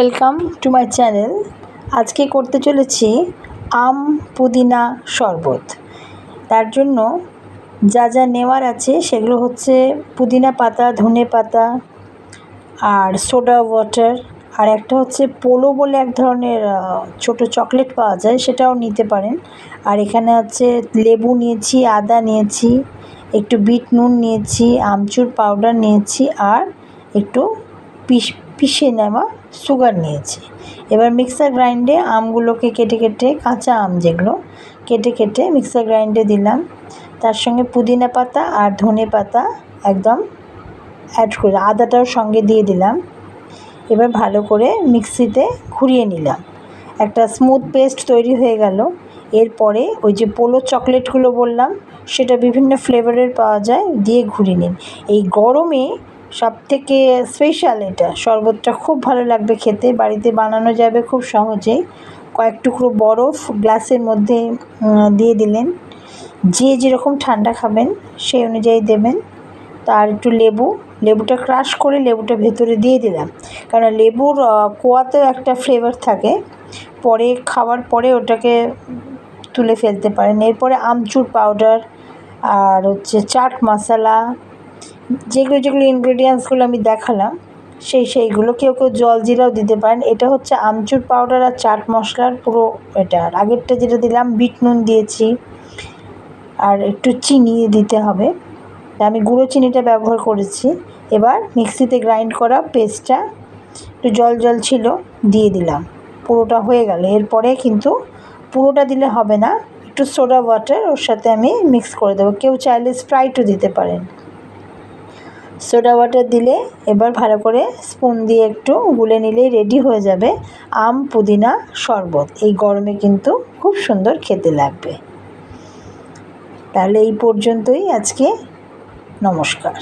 Welcome to my channel আজকে করতে চলেছি আম পুদিনা শরবত। তার জন্য যা যা নেওয়ার আছে সেগুলো হচ্ছে পুদিনা পাতা, ধনে পাতা আর সোডা ওয়াটার আর একটা হচ্ছে পোলো বলে এক ধরনের ছোটো চকলেট পাওয়া যায়, সেটাও নিতে পারেন। আর এখানে আছে লেবু নিয়েছি, আদা নিয়েছি, একটু বিট নুন নিয়েছি, আমচুর পাউডার নিয়েছি আর একটু পিস, পিষে নেওয়া সুগার নিয়েছি। এবার মিক্সার গ্রাইন্ডে আমগুলোকে কেটে কেটে কাঁচা আম যেগুলো, কেটে কেটে মিক্সার গ্রাইন্ডে দিলাম। তার সঙ্গে পুদিনা পাতা আর ধনে পাতা একদম অ্যাড করে, আদাটাও সঙ্গে দিয়ে দিলাম। এবার ভালো করে মিক্সিতে ঘুরিয়ে নিলাম। একটা স্মুথ পেস্ট তৈরি হয়ে গেল। এরপরে ওই যে পোলো চকলেটগুলো বললাম, সেটা বিভিন্ন ফ্লেভারের পাওয়া যায়, দিয়ে ঘুরিয়ে নিন। এই গরমে সব থেকে স্পেশাল এটা। শরবতটা খুব ভালো লাগবে খেতে। বাড়িতে বানানো যাবে খুব সহজেই। কয়েক টুকরো বরফ গ্লাসের মধ্যে দিয়ে দিলেন। যে যেরকম ঠান্ডা খাবেন, সেই অনুযায়ী দেবেন। তার একটু লেবু। লেবুটা ক্রাশ করে লেবুটা ভেতরে দিয়ে দিলাম। কারণ লেবুর কোয়াতেও একটা ফ্লেভার থাকে। পরে খাওয়ার পরে ওটাকে তুলে ফেলতে পারেন। এরপরে আমচুর পাউডার আর হচ্ছে চাট মশলা যেগুলো যেগুলো ইনগ্রেডিয়েন্টসগুলো আমি দেখালাম, সেই, সেইগুলো কেউ কেউ জল জিরাও দিতে পারেন। এটা হচ্ছে আমচুর পাউডার আর চাট মশলার পুরো এটা। আর আগেরটা যেটা দিলাম, বিট নুন দিয়েছি। আর একটু চিনি দিতে হবে। আমি গুঁড়ো চিনিটা ব্যবহার করেছি। এবার মিক্সিতে গ্রাইন্ড করা পেস্টটা একটু জল জল ছিল, দিয়ে দিলাম। পুরোটা হয়ে গেল। এরপরে কিন্তু পুরোটা দিলে হবে না। একটু সোডা ওয়াটার ওর সাথে আমি মিক্স করে দেবো। কেউ চাইলে স্প্রাইটও দিতে পারেন। সোডা ওয়াটার দিলে এবার ভালো করে স্পুন দিয়ে একটু গুলে নিলেই রেডি হয়ে যাবে আম, পুদিনা, শরবত। এই গরমে কিন্তু খুব সুন্দর খেতে লাগবে। তাহলে এই পর্যন্তই আজকে। নমস্কার।